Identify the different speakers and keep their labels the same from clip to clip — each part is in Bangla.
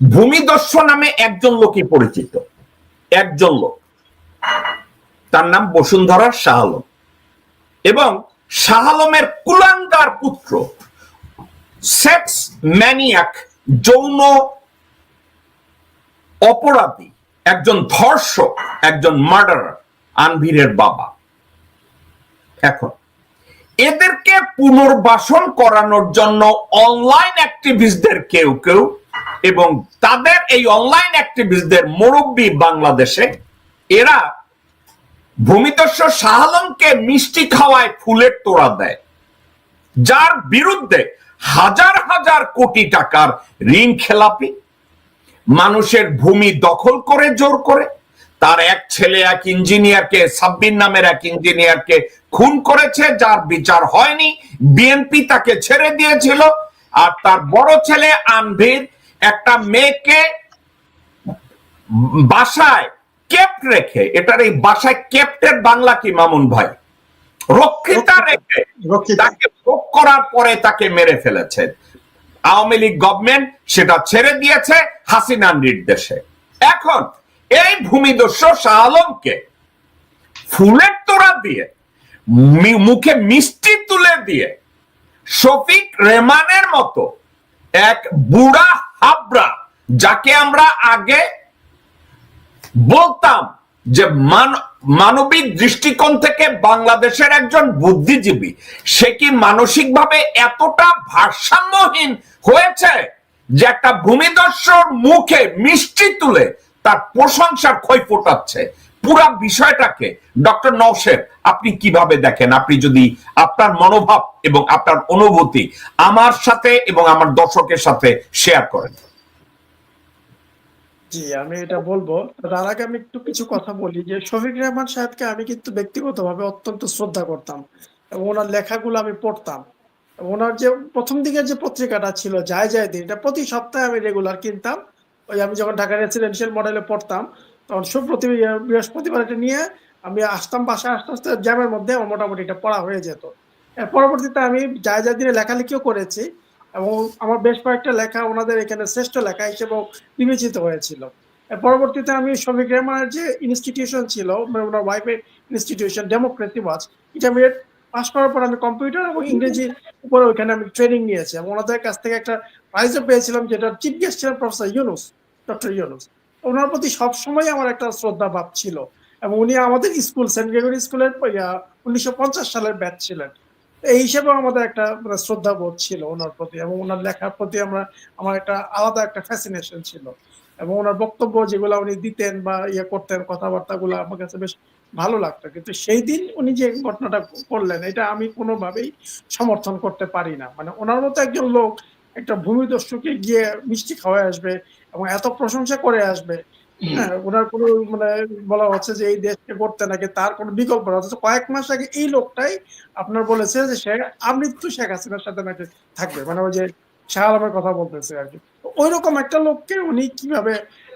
Speaker 1: ভূমিদস্য নামে একজন লোকই পরিচিত। একজন লোক। তার নাম বসুন্ধরা শাহ আলম এবং শাহ আলমের কুলাঙ্গার পুত্র, সেক্স ম্যানিয়াক, যৌন অপরাধী, একজন ধর্ষক, একজন মার্ডারার, আনভীরের বাবা। এখন, এদেরকে পুনর্বাসন করানোর জন্য অনলাইন অ্যাক্টিভিস্টদের কেউ কেউ এবং তাদের এই অনলাইন অ্যাক্টিভিস্টদের মুরব্বী বাংলাদেশে এরা ভূমিদস্য শাহ আলমকে মিষ্টি খাওয়ায় ফুলের তোড়া দেয়, যার বিরুদ্ধে হাজার হাজার কোটি টাকার ঋণ খেলাপি, মানুষের ভূমি দখল করে, জোর করে, তার এক ছেলে এক ইঞ্জিনিয়ারকে সাব্বির নামের এক ইঞ্জিনিয়ারকে খুন করেছে, যার বিচার হয়নি, বিএনপি তাকে ছেড়ে দিয়েছিল, আর তার বড় ছেলে আনভির একটা মেয়েকে বাসায় কেপ্ট রেখে এটার এই বাসায় কেপ্টের বাংলা কি মামুন ভাই? রক্ষিতা রেখে তাকে ভোগ করার পরে তাকে মেরে ফেলেছে। আওয়ামী লীগ গভর্নমেন্ট সেটা ছেড়ে দিয়েছে হাসিনার নির্দেশে। এখন এই ভূমিদস্য শাহ আলমকে ফুলের তোড়া দিয়ে মুখে মিষ্টি তুলে দিয়ে শফিক রেমানের মতো এক বুড়া হাবরা যাকে আমরা আগে বলতাম যে মান, মানবিক দৃষ্টিকোণ থেকে বাংলাদেশের একজন বুদ্ধিজীবী, সে কি মানসিকভাবে এতটা ভারসাম্যহীন হয়েছে যে একটা ভূমিদস্যর মুখে মিষ্টি তুলে তার প্রশংসার ক্ষয় ফোটাচ্ছে? পুরা বিষয়টাকে ডক্টর নৌশের আপনি কীভাবে দেখেন? আপনি যদি আপনার মনোভাব এবং আপনার অনুভূতি আমার সাথে এবং আমার দর্শকের সাথে শেয়ার করেন।
Speaker 2: জি, আমি এটা বলব। তার আগে আমি একটু কিছু কথা বলি যে শফিক রহমান সাহেবকে আমি কিন্তু ব্যক্তিগতভাবে অত্যন্ত শ্রদ্ধা করতাম এবং ওনার লেখাগুলো আমি পড়তাম। ওনার যে প্রথম দিকের যে পত্রিকাটা ছিল, যায় যায় দিন, এটা প্রতি সপ্তাহে আমি রেগুলার কিনতাম। ওই আমি যখন ঢাকা রেসিডেন্সিয়াল মডেলে পড়তাম তখন সুপ্রতি বৃহস্পতিবার এটা নিয়ে আমি আসতাম বাসায় আস্তে আস্তে জ্যামের মধ্যে আমার মোটামুটি এটা পড়া হয়ে যেত। এর পরবর্তীতে আমি যায় যায় দিনে লেখালেখিও করেছি এবং আমার বেশ কয়েকটা লেখা ওনাদের এখানে শ্রেষ্ঠ লেখা হিসেবেও বিবেচিত হয়েছিল। এর পরবর্তীতে আমি শফিক রহমানের যে ইনস্টিটিউশন ছিল মানে ওনার ওয়াইফের institution democracy watch intermediate pass করার পর আমি কম্পিউটার এবং ইংরেজির উপরে ওইখানে আমি ট্রেনিং নিয়েছি এবং ওনাদের কাছ থেকে একটা প্রাইজও পেয়েছিলাম যেটা চিফ গেস্ট ছিলেন প্রফেসর ইউনুস ডক্টর ইউনুস ওনার প্রতি সবসময় আমার একটা শ্রদ্ধা ভাব ছিল। এবং উনি আমাদের স্কুল, সেন্ট গ্রেগরি স্কুলের উনিশশো পঞ্চাশ সালের ব্যাচ ছিলেন। এই হিসেবে আমাদের একটা মানে শ্রদ্ধা বোধ ছিল ওনার প্রতি এবং ওনার লেখার প্রতি আমরা, আমার একটা আলাদা একটা ফ্যাসিনেশন ছিল। এবং ওনার বক্তব্য যেগুলো উনি দিতেন বা ইয়ে করতেন কথাবার্তা গুলো আমার কাছে বেশ ভালো লাগতো। কিন্তু সেই দিন উনি যে ঘটনাটা করলেন, এটা আমি কোনোভাবেই সমর্থন করতে পারি না। মানে ওনার মতো একজন লোক একটা ভূমিদস্যুকে গিয়ে মিষ্টি খাওয়ায় আসবে এবং এত প্রশংসা করে আসবে। হ্যাঁ ওনার কোনো মানে বলা হচ্ছে যে এই দেশকে করতে নাকি তার কোনো বিকল্প নেই। অথচ কয়েক মাস আগে এই লোকটাই আপনার বলেছে যে সে আমৃত্যু শেখ হাসিনার সাথে নাকি থাকবে। মানে ওই যে শাহ আলমের কথা বলতেছে আর কি। ওই রকম একটা লোককে উনি কীভাবে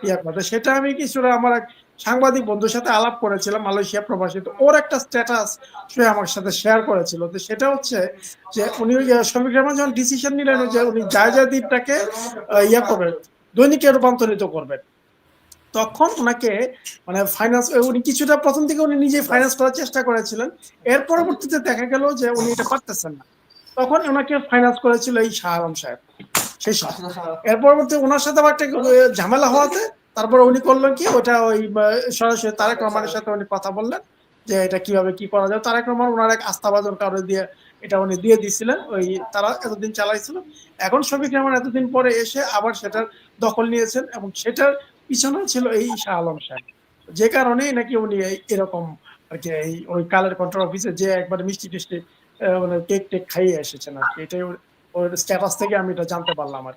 Speaker 2: ইয়া করবে সেটা আমি কিছুটা আমার এক সাংবাদিক বন্ধুর সাথে আলাপ করেছিলাম, মালয়েশিয়া প্রবাসী। তো ওর একটা স্ট্যাটাস সে আমার সাথে শেয়ার করেছিল। তো সেটা হচ্ছে যে উনি শ্রমিক যখন ডিসিশন নিলেন যে উনি জায়জাদিরটাকে ইয়া করবেন দৈনিকে রূপান্তরিত করবেন। তখন ওনাকে মানে ফাইন্যান্স উনি কিছুটা প্রথম থেকে উনি নিজে ফাইন্যান্স করার চেষ্টা করেছিলেন। এর পরবর্তীতে দেখা গেল যে উনি এটা পারতেছেন না। তখন ওনাকে ফাইন্যান্স করেছিল এই শাহ আলম সাহেব। সেই সময় এর পরবর্তী ওনার সাথে আবার একটা ঝামেলা হওয়াতে তারপর উনি করলেন কি, ওটা ওই সরাসরি তারেক রহমানের সাথে উনি কথা বললেন যে এটা কীভাবে কি করা যায়। তারেক রহমান ওনার এক আস্থাভাজন কারণে দিয়ে এটা উনি দিয়ে দিছিলেন ওই তারা এতদিন চালাইছিল। এখন শফিক রহমান এতদিন পরে এসে আবার সেটার দখল নিয়েছেন এবং সেটার পিছনে ছিল এই শাহ আলম সাহেব। যে কারণেই নাকি উনি এরকম আর কি এই ওই কালের কন্ট্রোল অফিসে যে একবার মিষ্টি টিষ্টি মানে কেক টেক খাইয়ে এসেছেন আর কি। এটাই ওর- স্ট্যাটাস থেকে আমি এটা জানতে পারলাম আর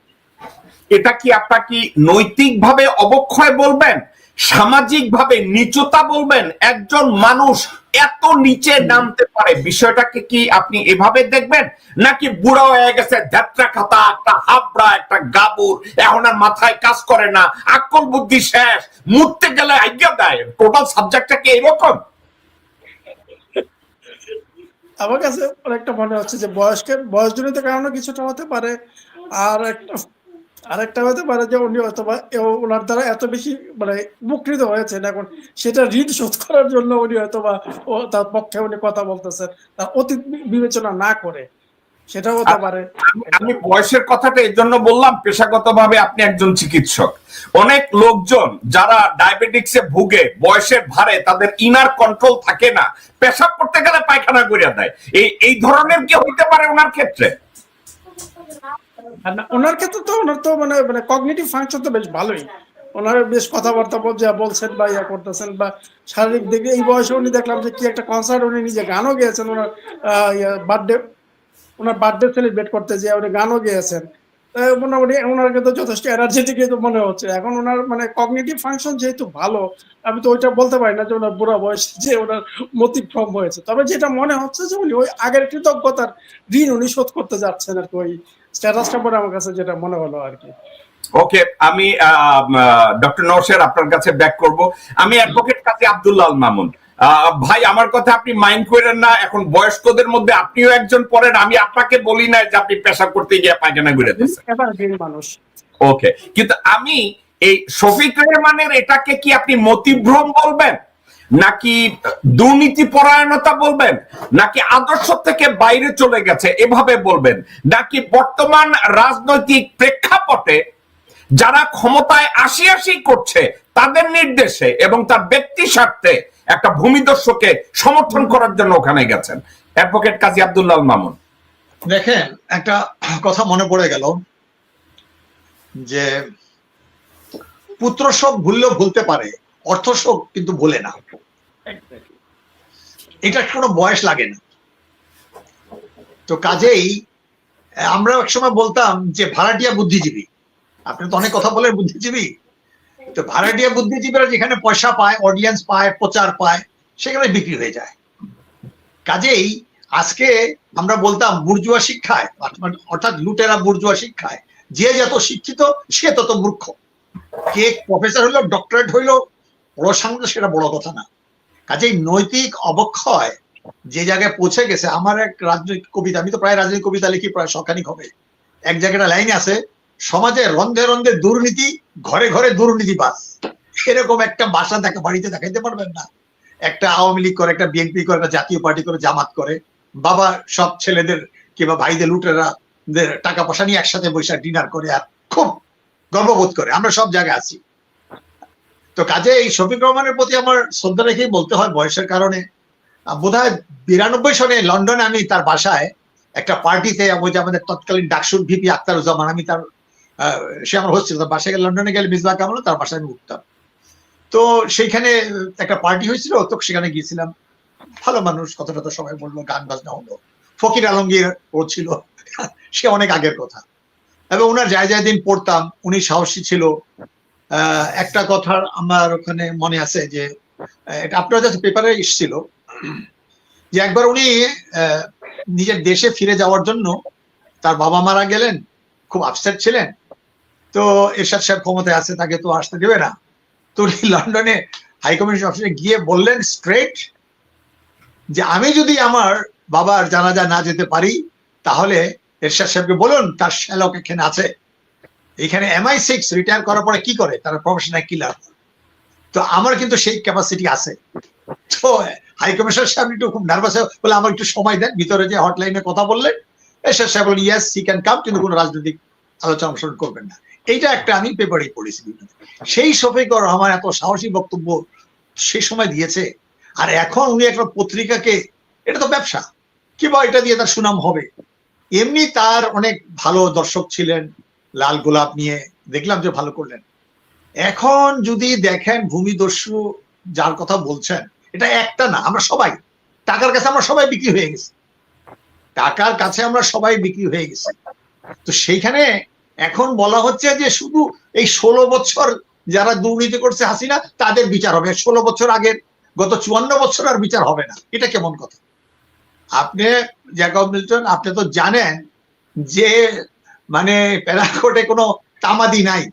Speaker 1: এটা কি আপনার কি নৈতিকভাবে অবক্ষয় বলবেন? সামাজিকভাবে নিচতা বলবেন? একজন মানুষ এত নিচে নামতে পারে, বিষয়টাকে কি আপনি এভাবে দেখবেন? নাকি বুড়া হয়ে গেছে ধ্যাত্রা খাতা, একটা হাবড়া, একটা গাবুর, এখন আর মাথায় কাজ করে না, আকল বুদ্ধি শেষ মুততে গেলে আজ্ঞা দেয় টোটাল সাবজেক্টটা কি এরকম
Speaker 2: আমার কাছে অনেকটা মনে হচ্ছে যে বয়স্কের, বয়সজনিত কারণে কিছুটা হতে পারে, আর একটা আরেকটা হতে পারে যে উনি হয়তো বা ওনার দ্বারা এত বেশি মানে উপকৃত হয়েছেন এখন, সেটা ঋণ শোধ করার জন্য উনি হয়তো বা তার পক্ষে উনি কথা বলতেছেন। তার অতীত বিবেচনা না করে সেটাও হতে পারে।
Speaker 1: আমি- বয়সের কথাটা এই জন্য বললাম, পেশাগতভাবে আপনি একজন চিকিৎসক। অনেক লোকজন যারা ডায়াবেটিক্সে ভুগে, বয়সের ভারে, তাদের ইনার কন্ট্রোল থাকে না। পেশাব করতে গেলে পায়খানা করিয়া দেয়। এই এই ধরনের কি হইতে পারে ওনার ক্ষেত্রে?
Speaker 2: ওনার ক্ষেত্রে তো, ওনার তো মানে মানে কগনিটিভ ফাংশন তো বেশ ভালোই। ওনার বেশ কথাবার্তা যা বলছেন বা ইয়া করতেছেন বা শারীরিক দিকে এই বয়সে উনি দেখলাম যে কি একটা কনসার্ট উনি নিজে গানও গেয়েছেন। ওনার বার্থডে ওনার বার্থডে সেলিব্রেট করতে যে উনি গানও গেয়েছেন। মোটামুটি ওনার কিন্তু যথেষ্ট এনার্জেটিক মনে হচ্ছে। এখন ওনার মানে কগনিটিভ ফাংশন যেহেতু ভালো, আমি তো ওইটা বলতে পারি না যে ওনার বুড়া বয়সে যে ওনার মতিভ্রম হয়েছে। তবে যেটা মনে হচ্ছে যে উনি ওই আগের কৃতজ্ঞতার ঋণ উনি শোধ করতে যাচ্ছেন আর কি, ওই স্ট্যাটাসটা পরে আমার কাছে যেটা মনে হলো আর কি।
Speaker 1: ওকে আমি ডক্টর নৌশের আপনার কাছে ব্যাক করব। আমি অ্যাডভোকেট কাজী আব্দুল্লাহ মামুন। ভাই আমার কথা আপনি মাইন্ড করেন না। এখন বয়স্কদের মধ্যে আপনিও একজন পড়েন আমি আপনাকে বলি না যে আপনি পেশা করতে গিয়ে পায়খানা ঘুরে দিচ্ছেন
Speaker 2: মানুষ।
Speaker 1: ওকে কিন্তু আমি এই শফিক রেহমানের এটাকে কি আপনি মতিভ্রম বলবেন? নাকি দুর্নীতি পরায়ণতা বলবেন? নাকি আদর্শ থেকে বাইরে চলে গেছে এভাবে বলবেন? নাকি বর্তমান রাজনৈতিক প্রেক্ষাপটে যারা ক্ষমতায় আসি আসি করছে তাদের নির্দেশে এবং তার ব্যক্তি স্বার্থে একটা ভূমিদস্যুকে সমর্থন করার জন্য ওখানে গেছেন। অ্যাডভোকেট কাজী আব্দুল্লাহ মামুন।
Speaker 3: দেখেন, একটা কথা মনে পড়ে গেল যে পুত্র শোক ভুললেও ভুলতে পারে, অর্থ শোক কিন্তু ভুলে না। এটা কোনো বয়স লাগে না। তো কাজেই আমরা একসময় বলতাম যে ভাড়াটিয়া বুদ্ধিজীবী। আপনি তো অনেক কথা বলেন বুদ্ধিজীবী। তো ভাড়াটিয়া বুদ্ধিজীবীরা যেখানে পয়সা পায় অডিয়েন্স পায়, প্রচার পায়, সেখানে বিক্রি হয়ে যায়। কাজেই আজকে আমরা বলতাম বুর্জুয়া শিক্ষায়, অর্থাৎ লুটেরা বুর্জুয়া শিক্ষায়, যে যত শিক্ষিত, সে তত মূর্খ। কে প্রফেসর হইল ডক্টরেট হইল সাংবাদিক সেটা বড় কথা না। কাজেই নৈতিক অবক্ষয় যে জায়গায় পৌঁছে গেছে, আমার এক রাজনৈতিক কবিতা, আমি তো প্রায় রাজনৈতিক কবিতা লিখি, প্রায় শখানিক হবে। এক জায়গাটা লাইন আছে সমাজে রন্ধে রন্ধে দুর্নীতি, ঘরে ঘরে দুর্নীতি বাস এরকম একটা বাসা দেখা বাড়িতে দেখাইতে পারবেন না। একটা আওয়ামী লীগ করে, একটা বিএনপি করে, একটা জাতীয় পার্টি করে, জামাত করে। বাবা সব ছেলেদের কিংবা ভাইদের লুটেরা টাকা পয়সা নিয়ে একসাথে বৈশাখ ডিনার করে আর খুব গর্ববোধ করে। আমরা সব জায়গায় আছি। তো কাজে এই শফিক রহমানের প্রতি আমার শ্রদ্ধা রেখেই বলতে হয়, বয়সের কারণে। বোধ হয় বিরানব্বই সনে লন্ডনে আমি তার বাসায় একটা পার্টিতে আমাদের তৎকালীন ডাকসুর ভিপি আক্তারুজ্জামান, আমি তার সে আমার হচ্ছিল তার বাসায় গেলে লন্ডনে গেলে মিসবা কামাল, তার বাসায় আমি উঠতাম। তো সেইখানে একটা পার্টি হয়েছিল, তো সেখানে গিয়েছিলাম। ভালো মানুষ কথা টথা সবাই বলল, গান বাজনা হলো। ফকির আলমগীর ও ছিল। সে অনেক আগের কথা। এবং ওনার যায় যায় দিন পড়তাম, উনি সাহসী ছিল। একটা কথা আমার ওখানে মনে আছে যে এটা আপনার কাছে পেপারে এসেছিল যে একবার উনি নিজের দেশে ফিরে যাওয়ার জন্য তার বাবা মারা গেলেন, খুব আপসেট ছিলেন। তো এরশাদ সাহেব ক্ষমতায় আছে, তাকে তো আসতে দেবে না। তো উনি লন্ডনে হাইকমিশন অফিসে গিয়ে বললেন স্ট্রেট যে আমি যদি আমার বাবার জানাজা না যেতে পারি, তাহলে এরশাদ সাহেবকে বলুন তার শ্যালক এখানে আছে। এখানে এমআই সিক্স রিটায়ার করার পরে কি করে? তারা প্রফেশনাল কিলার তো আমার কিন্তু সেই ক্যাপাসিটি আছে। তো হাইকমিশনার সাহেব একটু খুব নার্ভাস বলে আমার একটু সময় দেন, ভিতরে যে হটলাইনে কথা বললেন। এরশাদ সাহেব বলেন ইয়াস সি ক্যান কাম কিন্তু কোনো রাজনৈতিক আলোচনা অংশগ্রহণ করবেন না। এইটা একটা আমি পেপারেই পড়েছি। সেই শফিকুর রহমান এত সাহসী বক্তব্য সেই সময় দিয়েছে। আর এখন উনি একটা পত্রিকাকে, এটা তো ব্যবসা। কিংবা এটা দিয়ে তার সুনাম হবে। এমনি তার অনেক ভালো দর্শক ছিলেন, লাল গোলাপ নিয়ে দেখলাম যে ভালো করলেন। এখন যদি দেখেন ভূমিদস্যু যার কথা বলছেন, এটা একটা না, আমরা সবাই, টাকার কাছে আমরা সবাই বিক্রি হয়ে গেছি। টাকার কাছে আমরা সবাই বিক্রি হয়ে গেছি। তো সেইখানে এখন বলা হচ্ছে যে শুধু এই ষোলো বছর যারা দুর্নীতি করছে হাসিনা, তাদের বিচার হবে। ষোলো বছর আগের গত চুয়ান্ন বছর আর বিচার হবে না। এটা কেমন কথা? আপনি, জ্যাকব মিল্টন, আপনি তো জানেন যে মানে প্যারাকোটে কোনো তামাদি নাই।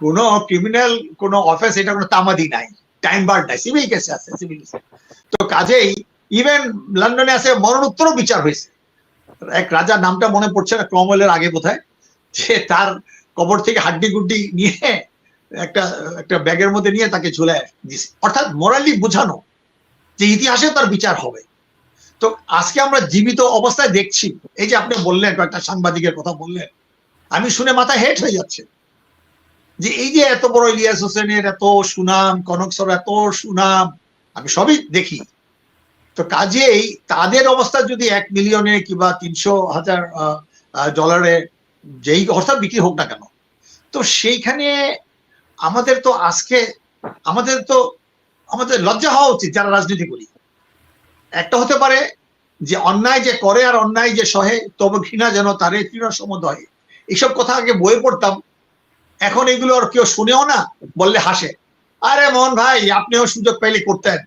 Speaker 3: কোনো ক্রিমিনাল, কোনো অফেন্স এটা কোনো তামাদি নাই। টাইম বার নাই। সিভিল কেসে আছে, সিভিল তো কাজেই, ইভেন লন্ডনে আছে মরণোত্তরও বিচার হয়েছে। এক রাজার নামটা মনে পড়ছে না, ক্রমওয়েলের আগে বোধহয়। যে তার কবর থেকে হাড্ডি গুড্ডি নিয়ে একটা একটা ব্যাগের মধ্যে নিয়ে তাকে ঝুলে দিছে অর্থাৎ মোরালি বোঝানো যে ইতিহাসে তার বিচার হবে। তো আজকে আমরা জীবিত অবস্থায় দেখছি, এই যে আপনি বললেন একটা সাংবাদিকের কথা বললেন, আমি শুনে মাথা হেট হয়ে যাচ্ছে যে এই যে এত বড় ইলিয়াস হোসেনের এত সুনাম, কনক সর এত সুনাম, আমি সবই দেখি। তো কাজেই তাদের অবস্থা যদি এক মিলিয়নে কিংবা তিনশো হাজার ডলারে যেই অর্থাৎ বিক্রি হোক না কেন। তো সেইখানে আমাদের তো আজকে, আমাদের তো, আমাদের লজ্জা হওয়া উচিত যারা রাজনীতি করি। একটা হতে পারে যে অন্যায় যে করে আর অন্যায় যে সহে, তবে ঘৃণা যেন তারে তৃণ সমদয়। এইসব কথা আগে বইয়ে পড়তাম। এখন এগুলো আর কেউ শুনেও না, বললে হাসে। আরে মোহন ভাই, আপনিও সুযোগ পাইলে করতেন।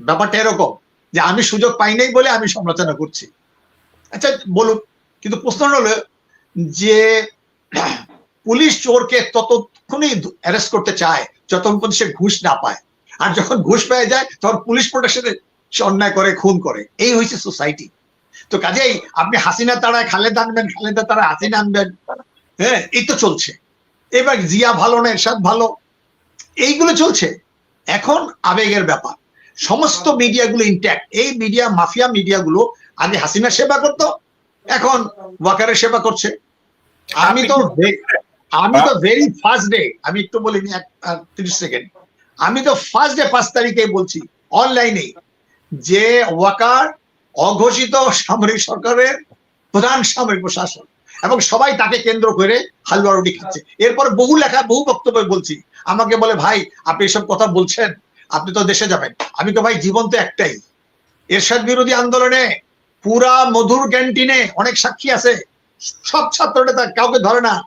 Speaker 3: ব্যাপারটা এরকম যে আমি সুযোগ পাই নাই বলে আমি সমালোচনা করছি। আচ্ছা বলুন, কিন্তু প্রশ্ন হলো যে পুলিশ চোরকে ততক্ষণই অ্যারেস্ট করতে চায়, যতক্ষণ সে ঘুষ না পায়। আর যখন ঘুষ পেয়ে যায়, তখন পুলিশ প্রোটেকশনে সে অন্যায় করে, খুন করে। এই হয়েছে সোসাইটি তো কাজেই আপনি হাসিনা তাড়ায়, খালেদা আনবেন, খালেদা তারা হাসিনা আনবেন। হ্যাঁ এই তো চলছে। এবার জিয়া ভালো না, এরশাদ ভালো, এইগুলো চলছে। এখন আবেগের ব্যাপার। সমস্ত মিডিয়াগুলো ইন্ট্যাক্ট এই মিডিয়া মাফিয়া মিডিয়াগুলো আগে হাসিনা সেবা করতো এখন ওয়াকারের সেবা করছে। আমি তো আমি তো ভেরি ফার্স্ট ডে আমি একটু বলিনি তিরিশ সেকেন্ড আমি তো ফার্স্ট ডে পাঁচ তারিখে বলছি অনলাইনে যে ওয়াকার অঘোষিত সামরিক সরকারের প্রধান সামরিক প্রশাসন এবং সবাই তাকে কেন্দ্র করে হালুয়া রুটি খাচ্ছে। এরপর বহু লেখা বহু বক্তব্য বলছি। আমাকে বলে ভাই আপনি এসব কথা বলছেন আপনি তো দেশে যাবেন। আমি তো ভাই জীবন তো একটাই। এরশাদ বিরোধী আন্দোলনে পুরা মধুর ক্যান্টিনে অনেক সাক্ষী আছে। সব ছাত্র নেতা কাউকে ধরে না।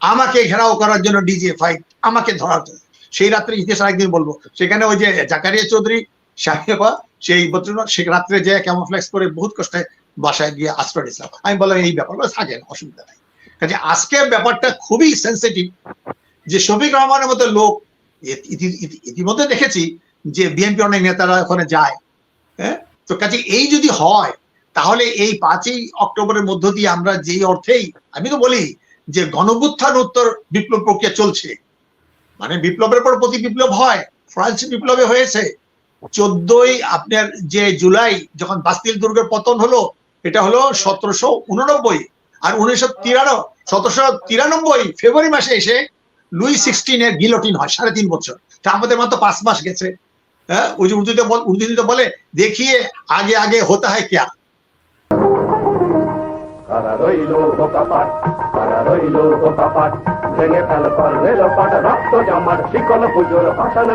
Speaker 3: আমাকে ঘেরাও করার জন্য ডিজে ফাইট আমাকে ধরার জন্য সেই রাত্রে ইতিহাস একদিন বলব। সেখানে ওই যে জাকারিয়া চৌধুরী সাহেবা সেই বদ্রনাথ সে রাত্রে যে ক্যামোফ্লেক্স করে বহুত কষ্টে বাসায় গিয়ে আশ্রয় নিয়েছিলাম আমি বললাম এই ব্যাপার বলে, থাকেন অসুবিধা নাই। কাজে আজকে ব্যাপারটা খুবই সেন্সিটিভ যে শফিক রহমানের মতো লোক ইতি- ইতি- ইতি- ইতিমধ্যে দেখেছি যে বিএনপি অনেক নেতারা ওখানে যায়। হ্যাঁ? তো কাজে এই যদি হয়, তাহলে এই পাঁচই অক্টোবরের মধ্য দিয়ে আমরা যেই অর্থেই, আমি তো বলি যে গণবুত্থান উত্তর বিপ্লব প্রক্রিয়া চলছে। মানে বিপ্লবের পর প্রতি বিপ্লব হয়, ফ্রান্স বিপ্লবে হয়েছে। চোদ্দই আপনার যে জুলাই যখন বাস্তিল দুর্গের পতন হলো, এটা হলো সতেরোশো উননব্বই আর উনিশশো তিরানো, সতেরোশো তিরানব্বই ফেব্রুয়ারি মাসে এসে লুই সিক্সটিনের গিলোটিন হয়, সাড়ে তিন বছর। তা আমাদের মাত্র পাঁচ মাস গেছে। হ্যাঁ ওই যে উর্দুতে উর্দুতে বলে দেখিয়ে আগে আগে হতা হয় ক্যা?
Speaker 4: কারা রইল কপাট কারা রইল কপাট ভেঙে ফেল পারবে লোপাট রক্ত জামার শিকল পুজোর ভাষণ